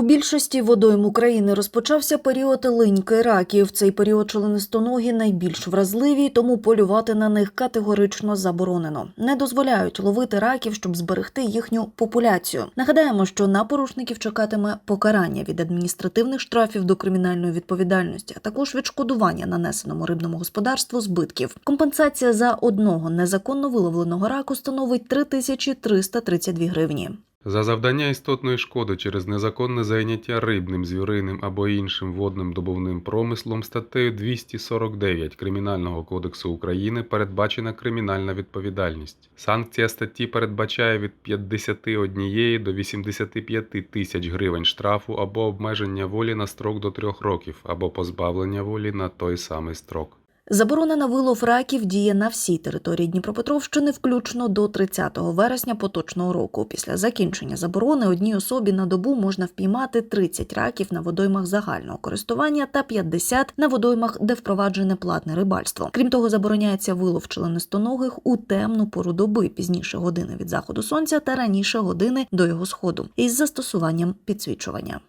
У більшості водойм України розпочався період линьки раків. Цей період членистоногі найбільш вразливі, тому полювати на них категорично заборонено. Не дозволяють ловити раків, щоб зберегти їхню популяцію. Нагадаємо, що на порушників чекатиме покарання від адміністративних штрафів до кримінальної відповідальності, а також відшкодування нанесеному рибному господарству збитків. Компенсація за одного незаконно виловленого раку становить 3332 гривні. За завдання істотної шкоди через незаконне зайняття рибним, звіриним або іншим водним добувним промислом статтею 249 Кримінального кодексу України передбачена кримінальна відповідальність. Санкція статті передбачає від 51 до 85 тисяч гривень штрафу або обмеження волі на строк до 3 років, або позбавлення волі на той самий строк. Заборона на вилов раків діє на всій території Дніпропетровщини, включно до 30 вересня поточного року. Після закінчення заборони одній особі на добу можна впіймати 30 раків на водоймах загального користування та 50 на водоймах, де впроваджене платне рибальство. Крім того, забороняється вилов членистоногих у темну пору доби, пізніше години від заходу сонця та раніше години до його сходу, із застосуванням підсвічування.